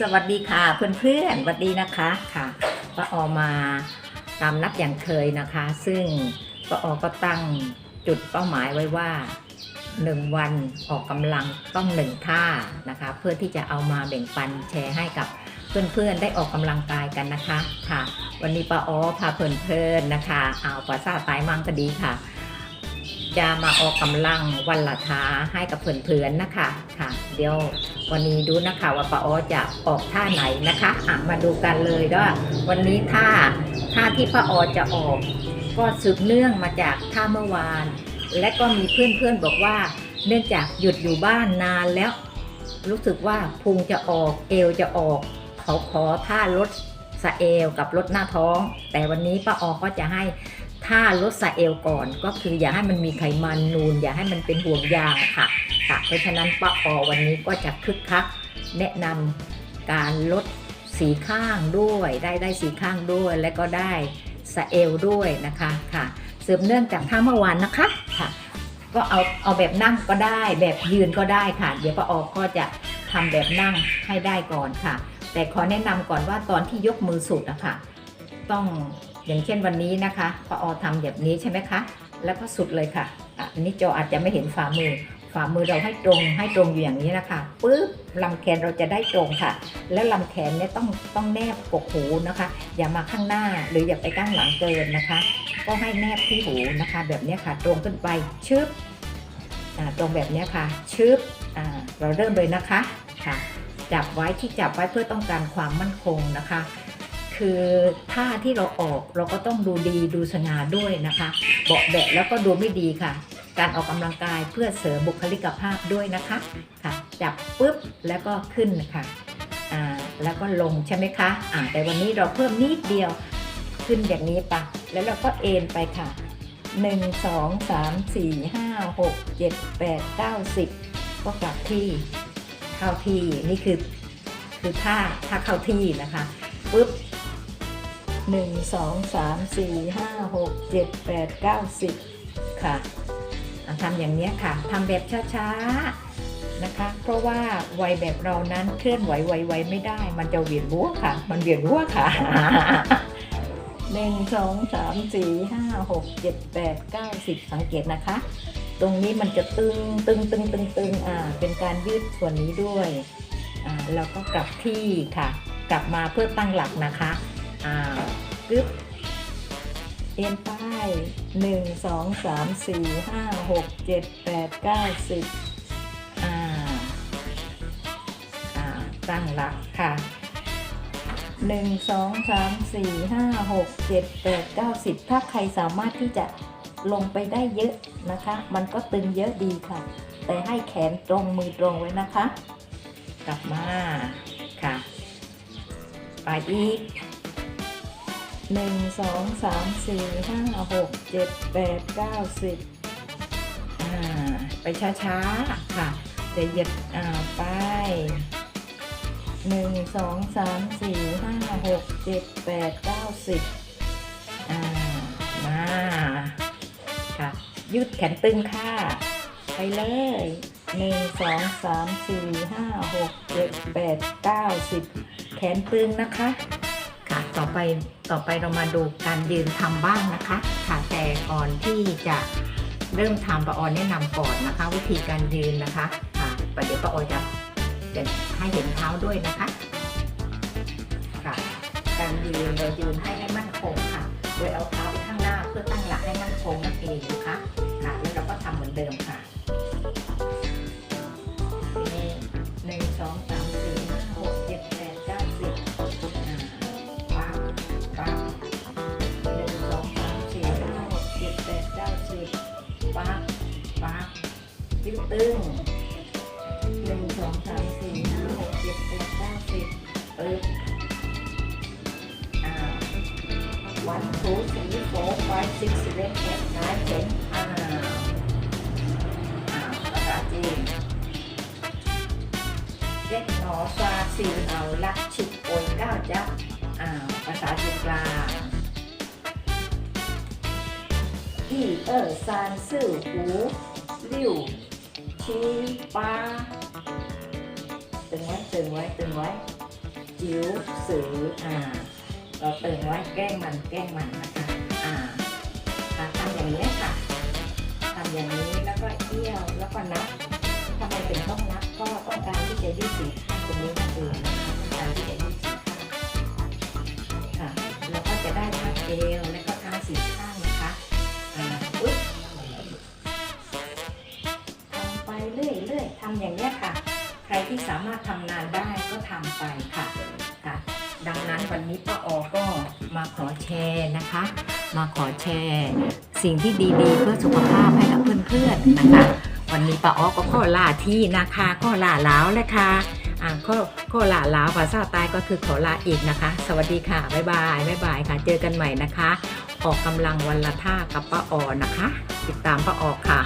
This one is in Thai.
สวัสดีค่ะเพื่อนๆสวัสดีนะคะค่ะป้าออมาตามนัดอย่างเคยนะคะ ซึ่งป้าออก็ตั้งจุดเป้าหมายไว้ว่า 1 วันออกกำลังต้องหนึ่งท่านะคะ เพื่อที่จะเอามาแบ่งปันแชร์ให้กับเพื่อนๆได้ออกกำลังกายกันนะคะค่ะ วันนี้ป้าออพาเพื่อนๆนะคะ เอาภาษาตายมั่งก็ดีค่ะ จะมาออกกำลังวันละท้าให้กับเพื่อนๆนะคะค่ะ เดี๋ยววันนี้ดูนะคะว่าป้าออจะออกท่าไหนนะคะอะมาดูกันเลยว่าวันนี้ท่าท่าที่ป้าออจะออกก็สืบเนื่องมาจากท่าเมื่อวาน และก็มีเพื่อนๆบอกว่า เนื่องจากหยุดอยู่บ้านนานแล้ว รู้สึกว่าพุงจะออกเอวจะออกเขาขอท่าลดสะเอวกับลดหน้าท้อง แต่วันนี้ป้าออก็จะให้ ท่าลดสะเอวก่อนก็คืออย่าให้มันมีไขมันนูน อย่าให้มันเป็นห่วงยางค่ะค่ะ เพราะฉะนั้นป้าออวันนี้ก็จะคึกคักแนะนำการลดสีข้างด้วย ได้ได้สีข้างด้วย และก็ได้สะเอวด้วยนะคะค่ะสืบเนื่องจากท่าเมื่อวานนะคะค่ะ ก็เอาเอาแบบนั่งก็ได้แบบยืนก็ได้ค่ะ เดี๋ยวป้าออก็จะทำแบบนั่งให้ได้ก่อนค่ะ แต่ขอแนะนำก่อนว่าตอนที่ยกมือสุดนะคะต้อง อย่างเช่นวันนี้นะคะปออทำแบบนี้ใช่ไหมคะ แล้วก็สุดเลยค่ะอันนี้จออาจจะไม่เห็นฝ่ามือ ฝ่ามือเราให้ตรงให้ตรงอยู่อย่างนี้นะคะปุ๊บลำแขนเราจะได้ตรงค่ะ แล้วลำแขนเนี่ยต้องต้องแนบกกหูนะคะ อย่ามาข้างหน้าหรืออย่าไปข้างหลังเกินนะคะ ก็ให้แนบที่หูนะคะ แบบนี้ค่ะ ตรงขึ้นไปชึบตรงแบบนี้ค่ะชึบเราเริ่มเลยนะคะค่ะจับไว้ที่จับไว้เพื่อต้องการความมั่นคงนะคะ คือท่าที่เราออกเราก็ต้องดูดีดูสง่าด้วยนะคะเบาะแบะแล้วก็ดูไม่ดีค่ะ การออกกำลังกายเพื่อเสริมบุคลิกภาพด้วยนะคะค่ะ จับปุ๊บแล้วก็ขึ้นค่ะอ่าแล้วก็ลงใช่ไหมคะอ่าแต่วันนี้เราเพิ่มนิดเดียวขึ้นอย่างนี้ปะแล้วเราก็เอนไปค่ะ 1 2 3 4 5 6 7 8 9 10 ก็กลับที่เข้าที่นี่คือคือท่าท่าเข้าที่นะคะ หนึ่งสองสามสี่ห้าหกเจ็ดแปดเก้าสิบค่ะทำอย่างนี้ค่ะทำแบบช้าๆนะคะ เพราะว่าวัยแบบเรานั้นเคลื่อนไหวไวๆไม่ได้ มันจะเวียนหัวค่ะ มันเวียนหัวค่ะหนึ่งสองสามสี่ห้าหกเจ็ดแปดเก้าสิบสังเกตนะคะ ตรงนี้มันจะตึงตึงตึงตึงตึงอ่าเป็นการยืดส่วนนี้ด้วยอ่าแล้วก็กลับที่ค่ะ กลับมาเพื่อตั้งหลักนะคะ อ่าปึ๊บเอ็นป้ายหนึ่งสองสามสี่ห้าหกเจ็ดแปดเก้าสิบอ่าอ่าตั้งหลักค่ะหนึ่งสองสามสี่ห้าหกเจ็ดแปดเก้าสิบถ้าใครสามารถที่จะลงไปได้เยอะนะคะ มันก็ตึงเยอะดีค่ะ แต่ให้แขนตรงมือตรงไว้นะคะ กลับมาค่ะ ไปอีก หนึ่งสองสามสี่ห้าหกเจ็ดแปดเก้าสิบอ่าไปช้าๆค่ะจะเหยียดอ่าไปหนึ่งสองสามสี่ห้าหกเจ็ดแปดเก้าสิบอ่ามาค่ะยืดแขนตึงค่ะ ไปเลยหนึ่งสองสามสี่ห้าหกเจ็ดแปดเก้าสิบแขนตึงนะคะ ค่ะต่อไปต่อไปเรามาดูการยืนทำบ้างนะคะค่ะแต่ก่อนที่จะเริ่มทำปะออนแนะนำก่อนนะคะ วิธีการยืนนะคะค่ะประเดี๋ยวปะออนจะจะให้เห็นเท้าด้วยนะคะค่ะการยืนเรายืนให้ ยืดตึงหนึ่งสองสามสี่ห้าหกเจ็ดแปดเก้าสิบปึ๊บอ่า one two three four five six seven eight nine ten อ่าอ่าภาษาจีนเจ็ดหนอซาซีเอาลักชิดโอยเก้าจับอ่าภาษาจีนกลางอีเออซานซื่อหูลิ่ว ชี้ปาตึงไว้ตึงไว้ตึงไว้จิ๋วสืออ่าเราติมไว้แกล้งมันแกล้งมันนะคะอ่าอ่าทำอย่างนี้ค่ะทำอย่างนี้แล้วก็เอี้ยวแล้วก็นับทำไมถึงต้องนับก็ต้องการที่จะยืดสีข้างตรงนี้นั่นเองนะคะต้องการที่จะยืดสีข้างค่ะแล้วก็จะได้ทั้งเอวและก็ทั้ ที่สามารถทำนานได้ก็ทำไปค่ะค่ะ ดังนั้นวันนี้ป้าออก็มาขอแชร์นะคะ มาขอแชร์ สิ่งที่ดีๆ เพื่อสุขภาพให้กับเพื่อนๆนะคะ วันนี้ป้าออก็ข้อลาที่นะคะข้อลาล้าวเลยค่ะอ่าข้อข้อลาล้าวภาษาใต้ก็คือขอลาอีกนะคะ สวัสดีค่ะบ๊ายบายบ๊ายบายค่ะ เจอกันใหม่นะคะ ออกกำลังวันละท่ากับป้าออนะคะ ติดตามป้าออค่ะ